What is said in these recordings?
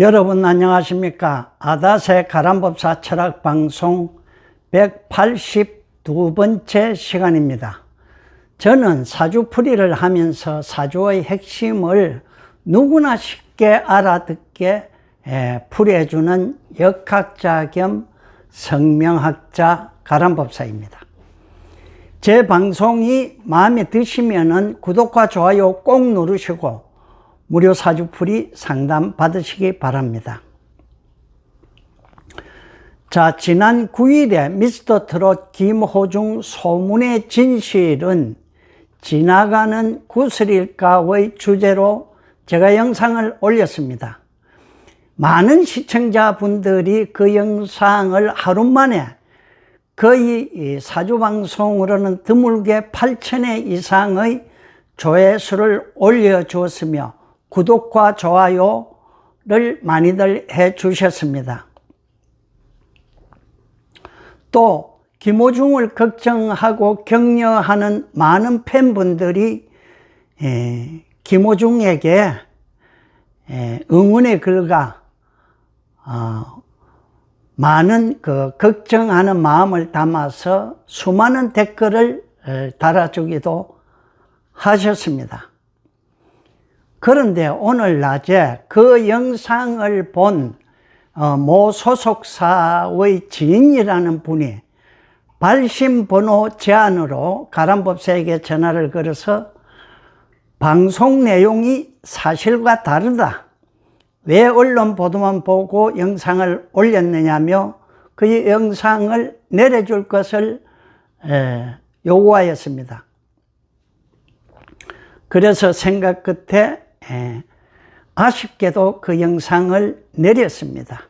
여러분 안녕하십니까? 아다세 가람법사 철학방송 182번째 시간입니다. 저는 사주풀이를 하면서 사주의 핵심을 누구나 쉽게 알아듣게 에, 풀이해주는 역학자 겸 성명학자 가람법사입니다. 제 방송이 마음에 드시면 구독과 좋아요 꼭 누르시고 무료 사주풀이 상담 받으시기 바랍니다. 자, 지난 9일에 미스터 트롯 김호중 소문의 진실은 지나가는 구슬일까의 주제로 제가 영상을 올렸습니다. 많은 시청자분들이 그 영상을 하루 만에 거의 사주방송으로는 드물게 8천회 이상의 조회수를 올려주었으며 구독과 좋아요를 많이들 해 주셨습니다. 또 김호중을 걱정하고 격려하는 많은 팬분들이 김호중에게 응원의 글과 어, 많은 그 걱정하는 마음을 담아서 수많은 댓글을 달아주기도 하셨습니다. 그런데 오늘 낮에 그 영상을 본 어, 모 소속사의 지인이라는 분이 발신 번호 제안으로 가람법사에게 전화를 걸어서 방송 내용이 사실과 다르다. 왜 언론 보도만 보고 영상을 올렸느냐며 그 영상을 내려줄 것을 요구하였습니다. 그래서 생각 끝에 예, 아쉽게도 그 영상을 내렸습니다.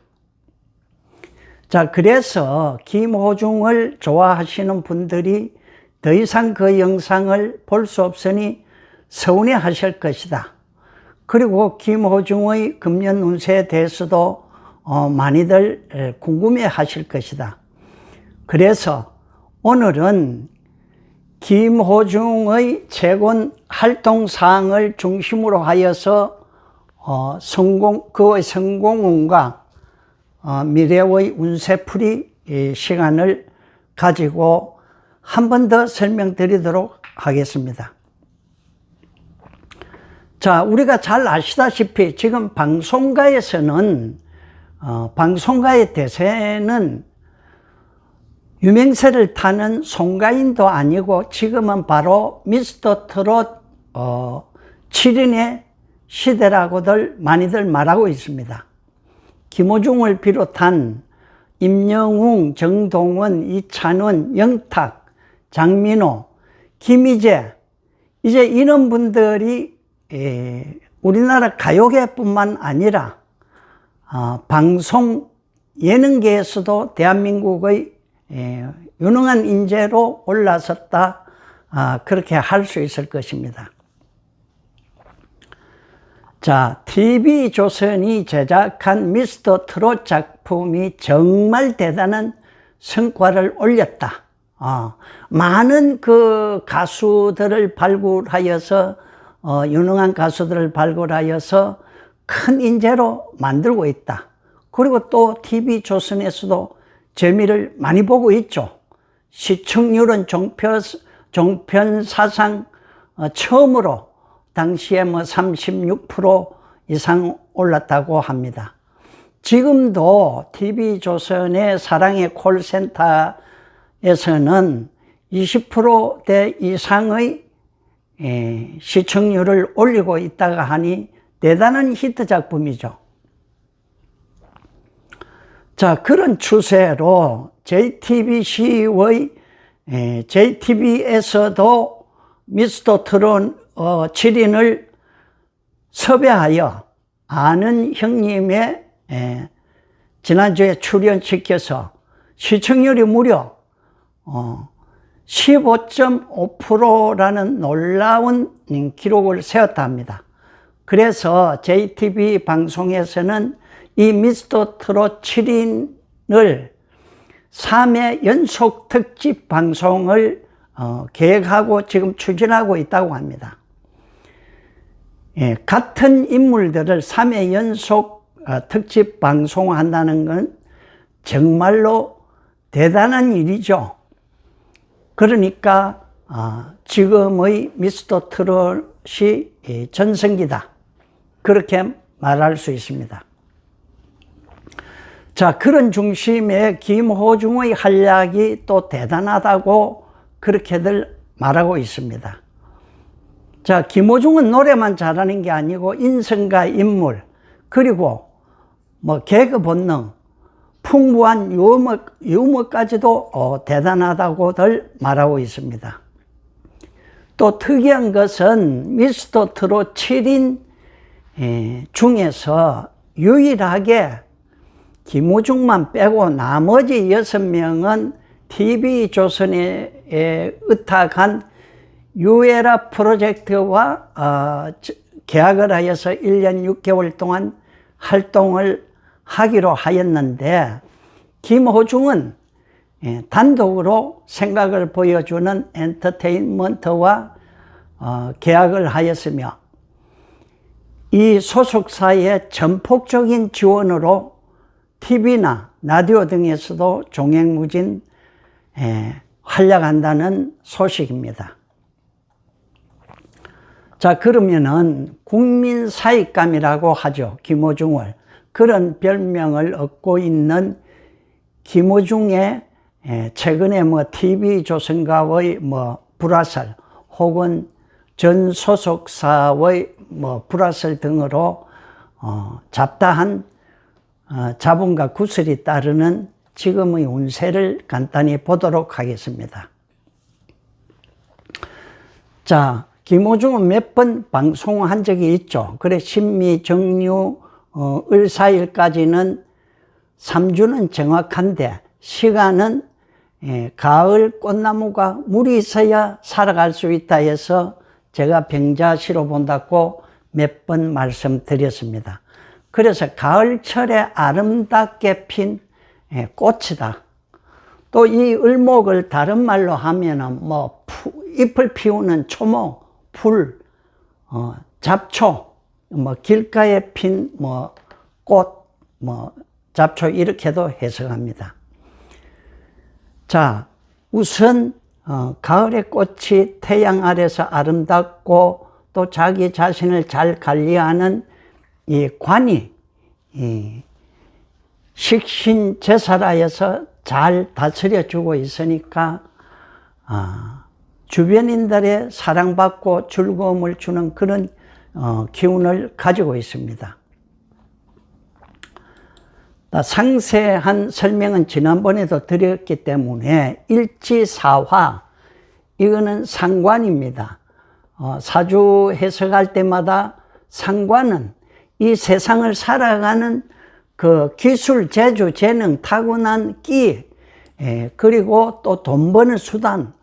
자, 그래서 김호중을 좋아하시는 분들이 더 이상 그 영상을 볼 수 없으니 서운해 하실 것이다. 그리고 김호중의 금년 운세에 대해서도 어, 많이들 궁금해 하실 것이다. 그래서 오늘은 김호중의 최근 활동 사항을 중심으로 하여서 어, 성공 그의 성공운과 어, 미래의 운세풀이 시간을 가지고 한 번 더 설명드리도록 하겠습니다. 자, 우리가 잘 아시다시피 지금 방송가에서는 어, 방송가의 대세는 유명세를 타는 송가인도 아니고 지금은 바로 미스터 트롯 어, 7인의 시대라고들 많이들 말하고 있습니다. 김호중을 비롯한 임영웅, 정동원, 이찬원, 영탁, 장민호, 김희재 이제 이런 분들이 에, 우리나라 가요계뿐만 아니라 어, 방송 예능계에서도 대한민국의 예, 유능한 인재로 올라섰다 아, 그렇게 할 수 있을 것입니다. 자, TV조선이 제작한 미스터 트롯 작품이 정말 대단한 성과를 올렸다. 어, 많은 그 가수들을 발굴하여서, 어, 유능한 가수들을 발굴하여서 큰 인재로 만들고 있다. 그리고 또 TV조선에서도 재미를 많이 보고 있죠. 시청률은 종편, 종편 사상 어, 처음으로 당시에 뭐 36% 이상 올랐다고 합니다. 지금도 TV조선의 사랑의 콜센터에서는 20%대 이상의 시청률을 올리고 있다가 하니 대단한 히트 작품이죠. 자, 그런 추세로 JTBC의 JTB에서도 미스터 트론 어, 7인을 섭외하여 아는 형님의 에, 지난주에 출연시켜서 시청률이 무려 어, 15.5%라는 놀라운 기록을 세웠다 합니다. 그래서 JTB 방송에서는 이 미스터 트롯 7인을 3회 연속 특집 방송을 어, 계획하고 지금 추진하고 있다고 합니다. 예, 같은 인물들을 3회 연속 어, 특집 방송한다는 건 정말로 대단한 일이죠. 그러니까 아, 지금의 미스터 트롯이 이 전성기다. 그렇게 말할 수 있습니다. 자, 그런 중심에 김호중의 활약이 또 대단하다고 그렇게들 말하고 있습니다. 자, 김호중은 노래만 잘하는 게 아니고 인성과 인물, 그리고 뭐 개그 본능, 풍부한 유머, 유머까지도 어, 대단하다고들 말하고 있습니다. 또 특이한 것은 미스터 트롯 7인 중에서 유일하게 김우중만 빼고 나머지 6명은 TV조선에 의탁한 유에라 프로젝트와 어, 계약을 하여서 1년 6개월 동안 활동을 하기로 하였는데 김호중은 예, 단독으로 생각을 보여주는 엔터테인먼트와 어, 계약을 하였으며 이 소속사의 전폭적인 지원으로 TV나 라디오 등에서도 종횡무진 예, 활약한다는 소식입니다. 자, 그러면은 국민 사익감이라고 하죠. 김호중을. 그런 별명을 얻고 있는 김호중의 예, 최근에 뭐 TV조선가의 뭐 불화설 혹은 전 소속사의 뭐 불화설 등으로 어, 잡다한 어, 자본과 구설이 따르는 지금의 운세를 간단히 보도록 하겠습니다. 자, 김호중은 몇 번 방송한 적이 있죠. 그래, 신미, 정유, 어, 을사일까지는 3주는 정확한데, 시간은 예, 가을 꽃나무가 물이 있어야 살아갈 수 있다 해서 제가 병자시로 본다고 몇 번 말씀드렸습니다. 그래서 가을철에 아름답게 핀 예, 꽃이다. 또 이 을목을 다른 말로 하면은 뭐 잎을 피우는 초목, 풀, 어, 잡초, 뭐 길가에 핀 뭐 꽃, 뭐 잡초 이렇게도 해석합니다. 자, 우선 어, 가을의 꽃이 태양 아래서 아름답고 또 자기 자신을 잘 관리하는 이 관이 이 식신 제사라에서 잘 다스려 주고 있으니까 아, 주변인들의 사랑받고 즐거움을 주는 그런 어, 기운을 가지고 있습니다. 상세한 설명은 지난번에도 드렸기 때문에 일지사화 이거는 상관입니다. 어, 사주 해석할 때마다 상관은 이 세상을 살아가는 그 기술, 재주, 재능, 타고난 끼, 예, 그리고 또 돈 버는 수단,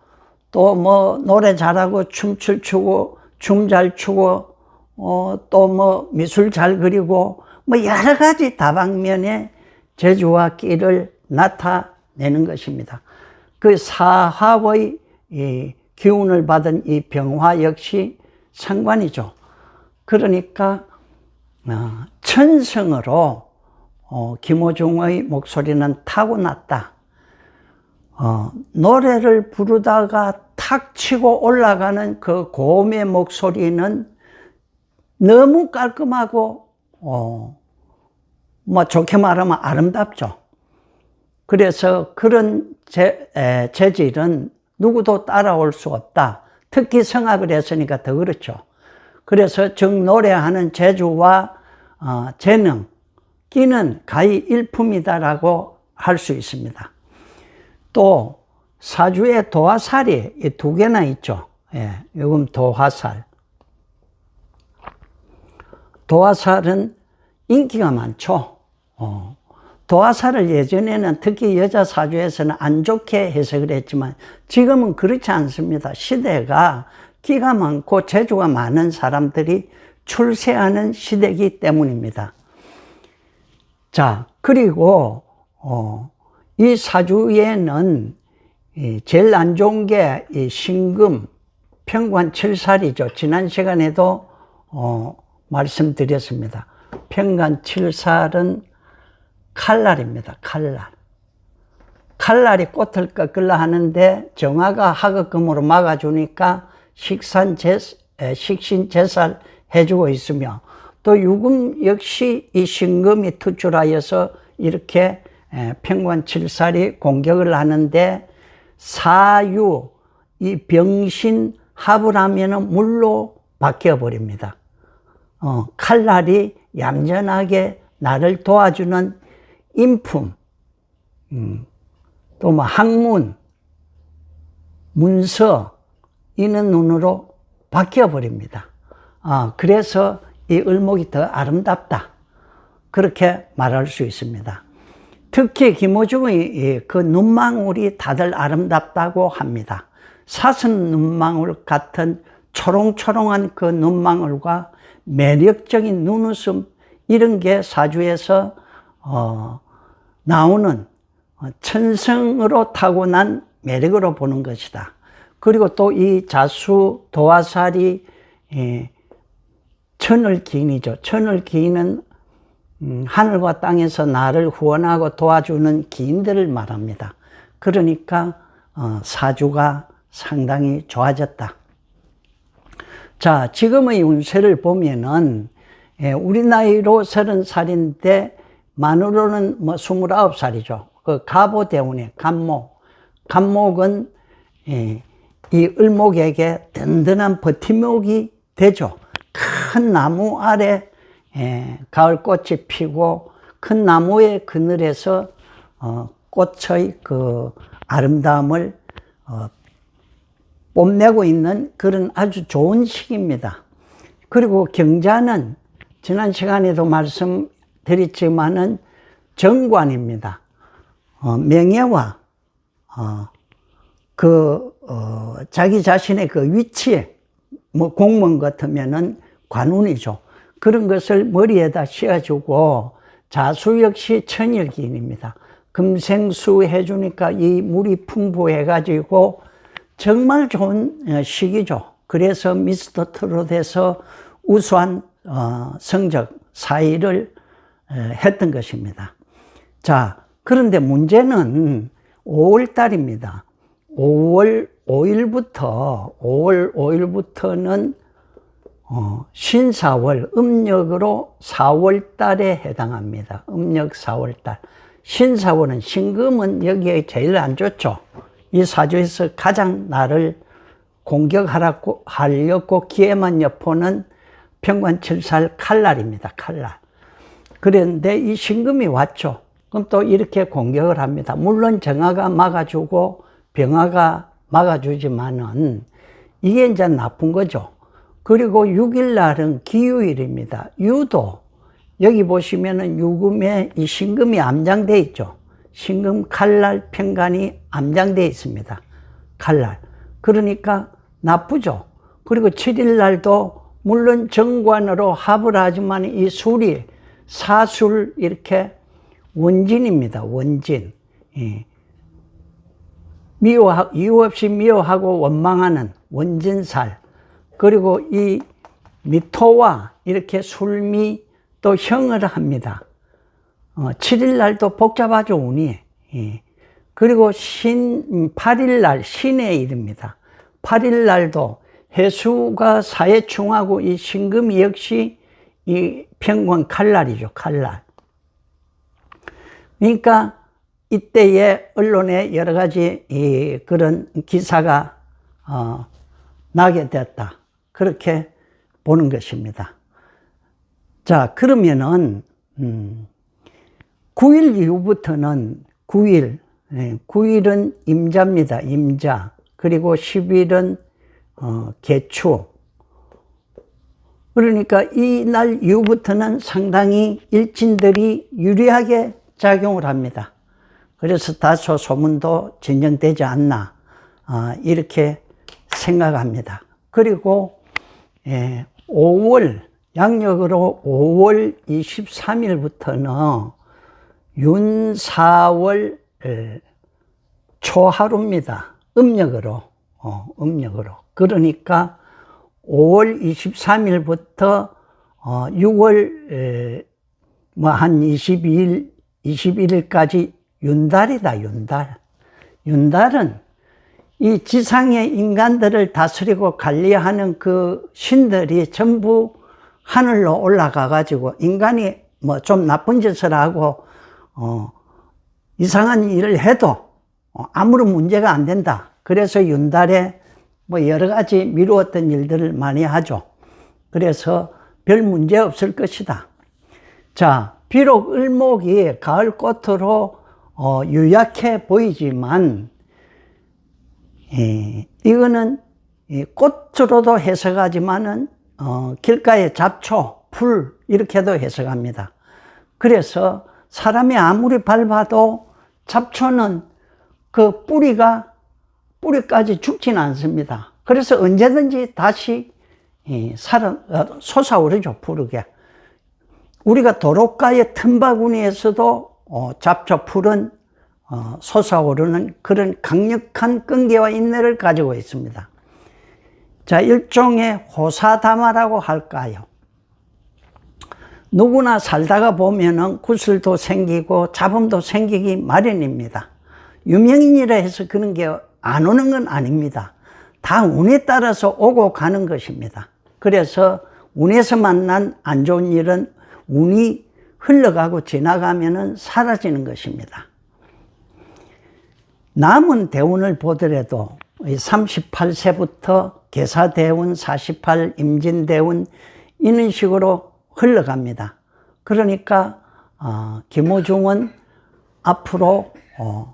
또 뭐 노래 잘하고 춤출 추고, 춤 잘 추고, 어, 또 뭐 미술 잘 그리고, 뭐 여러 가지 다방면의 재주와 끼를 나타내는 것입니다. 그 사합의 이 기운을 받은 이 병화 역시 상관이죠. 그러니까 어, 천성으로 어, 김호중의 목소리는 타고났다. 어, 노래를 부르다가 탁 치고 올라가는 그 고음의 목소리는 너무 깔끔하고 어, 뭐 좋게 말하면 아름답죠. 그래서 그런 재, 에, 재질은 누구도 따라올 수 없다. 특히 성악을 했으니까 더 그렇죠. 그래서 정 노래하는 재주와 어, 재능, 끼는 가히 일품이다라고 할 수 있습니다. 또 사주에 도화살이 두 개나 있죠. 예, 요금 도화살. 도화살은 인기가 많죠. 어. 도화살을 예전에는 특히 여자 사주에서는 안 좋게 해석을 했지만 지금은 그렇지 않습니다. 시대가 기가 많고 재주가 많은 사람들이 출세하는 시대이기 때문입니다. 자, 그리고, 어, 이 사주에는 이 제일 안 좋은 게 이 신금, 평관 칠살이죠. 지난 시간에도 어, 말씀드렸습니다. 평간 칠살은 칼날입니다. 칼날. 칼날이 꽃을 꺾으려 하는데 정화가 하급금으로 막아주니까 식산 제, 에, 식신 제살 해주고 있으며 또 유금 역시 이 신금이 투출하여서 이렇게 에, 평관 칠살이 공격을 하는데 사유 이 병신 합을 하면은 물로 바뀌어 버립니다. 어, 칼날이 얌전하게 나를 도와주는 인품, 음, 또뭐 학문, 문서 이는 눈으로 바뀌어 버립니다. 아, 그래서 이 을목이 더 아름답다. 그렇게 말할 수 있습니다. 특히 김호중의 그 눈망울이 다들 아름답다고 합니다. 사슴 눈망울 같은 초롱초롱한 그 눈망울과 매력적인 눈웃음 이런 게 사주에서 어, 나오는 어, 천성으로 타고난 매력으로 보는 것이다. 그리고 또 이 자수 도화살이 예, 천을 기인이죠. 천을 기인은 음, 하늘과 땅에서 나를 후원하고 도와주는 기인들을 말합니다. 그러니까 어, 사주가 상당히 좋아졌다. 자, 지금의 운세를 보면은 예, 우리 나이로 서른 살인데 만으로는 뭐 스물아홉 살이죠. 그 가보 대운의 간목, 간목은 예, 이 을목에게 든든한 버팀목이 되죠. 큰 나무 아래 예, 가을 꽃이 피고 큰 나무의 그늘에서 어, 꽃의 그 아름다움을 어, 뽐내고 있는 그런 아주 좋은 시기입니다. 그리고 경자는 지난 시간에도 말씀드렸지만은 정관입니다. 어, 명예와 어, 그 어, 자기 자신의 그 위치에 뭐 공무원 같으면은 관운이죠. 그런 것을 머리에다 씌워주고 자수 역시 천일기인입니다. 금생수 해주니까 이 물이 풍부해가지고 정말 좋은 어, 시기죠. 그래서 미스터 트롯에서 우수한 어, 성적 사의를 했던 것입니다. 자, 그런데 문제는 5월 달입니다. 5월 5일부터, 5월 5일부터는 어, 신사월, 음력으로 4월 달에 해당합니다. 음력 4월 달. 신사월은, 신금은 여기에 제일 안 좋죠. 이 사주에서 가장 나를 공격하려고 하려고 기회만 엿보는 평관칠살 칼날입니다. 칼날. 그런데 이 신금이 왔죠. 그럼 또 이렇게 공격을 합니다. 물론 정화가 막아주고 병화가 막아주지만은 이게 이제 나쁜 거죠. 그리고 6일 날은 기유일입니다. 유도 여기 보시면은 유금에 이 신금이 암장돼 있죠. 신금 칼날 평간이 암장돼 있습니다. 칼날. 그러니까 나쁘죠. 그리고 7일 날도 물론 정관으로 합을 하지만 이 술이 사술 이렇게 원진입니다. 원진. 예. 미워하, 이유 없이 미워하고 원망하는 원진살. 그리고 이 미토와 이렇게 술미 또 형을 합니다. 어, 7일 날도 복잡하죠, 운이. 예. 그리고 신, 8일 날 신의 일입니다. 8일 날도 해수가 사해충하고 이 신금이 역시 이 평관 칼날이죠, 칼날. 그러니까 이때에 언론에 여러 가지 이 그런 기사가 어, 나게 됐다. 그렇게 보는 것입니다. 자, 그러면은, 음, 9일 이후부터는 9일, 예, 9일은 임자입니다. 임자. 그리고 10일은 어, 개추. 그러니까 이 날 이후부터는 상당히 일진들이 유리하게 작용을 합니다. 그래서 다소 소문도 진정되지 않나, 어, 이렇게 생각합니다. 그리고, 예, 5월, 양력으로 5월 23일부터는 윤, 4월 초하루입니다. 음력으로, 어, 음력으로. 그러니까 5월 23일부터 어, 6월 뭐 한 22일, 21일까지 윤달이다, 윤달. 윤달은 이 지상의 인간들을 다스리고 관리하는 그 신들이 전부 하늘로 올라가 가지고 인간이 뭐 좀 나쁜 짓을 하고 어 이상한 일을 해도 어, 아무런 문제가 안 된다. 그래서 윤달에 뭐 여러 가지 미루었던 일들을 많이 하죠. 그래서 별 문제 없을 것이다. 자, 비록 을목이 가을 꽃으로 어, 유약해 보이지만 예, 이거는 이 꽃으로도 해석하지만은 어, 길가의 잡초, 풀 이렇게도 해석합니다. 그래서 사람이 아무리 밟아도 잡초는 그 뿌리가 뿌리까지 죽지는 않습니다. 그래서 언제든지 다시 이 살아 어, 솟아오르죠 푸르게. 우리가 도로가의 틈바구니에서도 어, 잡초 풀은 어, 솟아오르는 그런 강력한 끈기와 인내를 가지고 있습니다. 자, 일종의 호사다마라고 할까요? 누구나 살다가 보면은 구슬도 생기고 잡음도 생기기 마련입니다. 유명인이라 해서 그런 게 안 오는 건 아닙니다. 다 운에 따라서 오고 가는 것입니다. 그래서 운에서 만난 안 좋은 일은 운이 흘러가고 지나가면은 사라지는 것입니다. 남은 대운을 보더라도 38세부터 계사대운, 48 임진대운 이런 식으로 흘러갑니다. 그러니까 어, 김호중은 앞으로 어,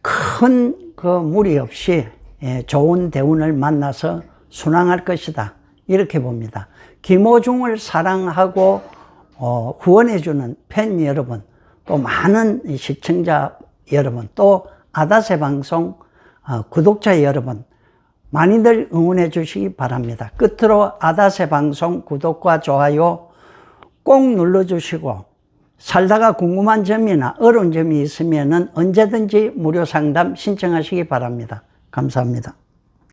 큰그 무리 없이 예, 좋은 대운을 만나서 순항할 것이다. 이렇게 봅니다. 김호중을 사랑하고 어, 후원해주는 팬 여러분, 또 많은 시청자 여러분, 또 아다세 방송 어, 구독자 여러분, 많이들 응원해 주시기 바랍니다. 끝으로 아다세 방송 구독과 좋아요 꼭 눌러 주시고, 살다가 궁금한 점이나 어려운 점이 있으면 언제든지 무료 상담 신청하시기 바랍니다. 감사합니다.